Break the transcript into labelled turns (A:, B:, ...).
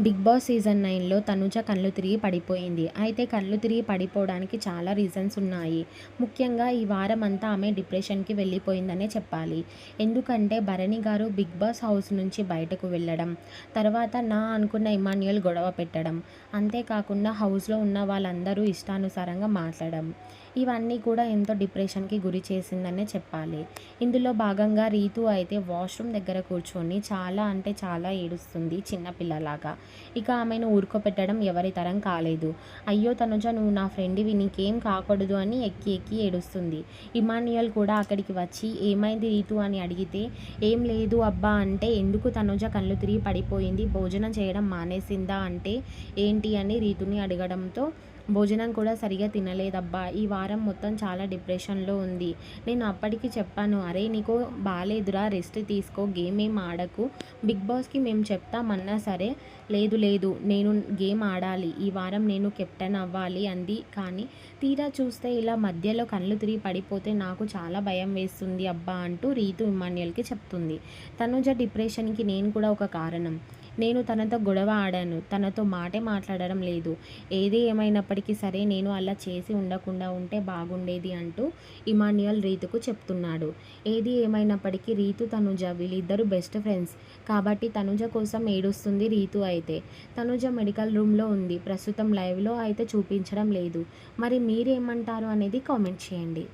A: Big boss season నైన్లో తనుజ కళ్ళు తిరిగి పడిపోయింది. అయితే కళ్ళు తిరిగి పడిపోవడానికి చాలా రీజన్స్ ఉన్నాయి. ముఖ్యంగా ఈ వారం అంతా ఆమె డిప్రెషన్కి వెళ్ళిపోయిందనే చెప్పాలి. ఎందుకంటే Bharani garu big boss house నుంచి బయటకు వెళ్ళడం తర్వాత నా అనుకున్న ఇమాన్యుయల్ గొడవ పెట్టడం అంతేకాకుండా హౌస్లో ఉన్న వాళ్ళందరూ ఇష్టానుసారంగా మాట్లాడడం. ఇవన్నీ కూడా ఎంతో డిప్రెషన్కి గురి చేసిందనే చెప్పాలి. ఇందులో భాగంగా రీతు అయితే వాష్రూమ్ దగ్గర కూర్చొని చాలా అంటే చాలా ఏడుస్తుంది చిన్నపిల్లలాగా ఇక ఆమెను ఊరుకోపెట్టడం ఎవరి తరం కాలేదు. అయ్యో తనుజ నువ్వు నా ఫ్రెండ్వి నీకేం కాకూడదు అని ఎక్కి ఎక్కి ఏడుస్తుంది. ఇమాన్యుయల్ కూడా అక్కడికి వచ్చి ఏమైంది రీతు అని అడిగితే ఏం లేదు అబ్బా అంటే ఎందుకు తనుజ కళ్ళు తిరిగి పడిపోయింది భోజనం చేయడం మానేసిందా అంటే ఏంటి అని రీతుని అడగడంతో భోజనం కూడా సరిగా తినలేదబ్బా. ఈ వారం మొత్తం చాలా డిప్రెషన్లో ఉంది. నేను అప్పటికి చెప్పాను అరే నీకు బాగాలేదురా రెస్ట్ తీసుకో గేమ్ ఏం ఆడకు. బిగ్ బాస్కి మేము చెప్తామన్నా సరే లేదు లేదు నేను గేమ్ ఆడాలి. ఈ వారం నేను కెప్టెన్ అవ్వాలి అంది. కానీ తీరా చూస్తే ఇలా మధ్యలో కళ్ళు తిరిగి పడిపోతే నాకు చాలా భయం వేస్తుంది అబ్బా అంటూ రీతు ఇమాన్యుయల్కి చెప్తుంది. తనుజ డిప్రెషన్కి నేను కూడా ఒక కారణం. నేను తనతో గొడవ ఆడాను. తనతో మాటే మాట్లాడడం లేదు. ఏది ఏమైనప్పటికీ సరే నేను అలా చేసి ఉండకుండా ఉంటే బాగుండేది అంటూ ఇమాన్యుయల్ రీతుకు చెప్తున్నాడు. ఏది ఏమైనప్పటికీ రీతు తనుజ వీళ్ళిద్దరూ బెస్ట్ ఫ్రెండ్స్. కాబట్టి తనుజ కోసం ఏడుస్తుంది రీతు అయితే. తనుజ మెడికల్ రూమ్లో ఉంది. ప్రస్తుతం లైవ్లో అయితే చూపించడం లేదు. మరి మీరేమంటారు అనేది కామెంట్ చేయండి.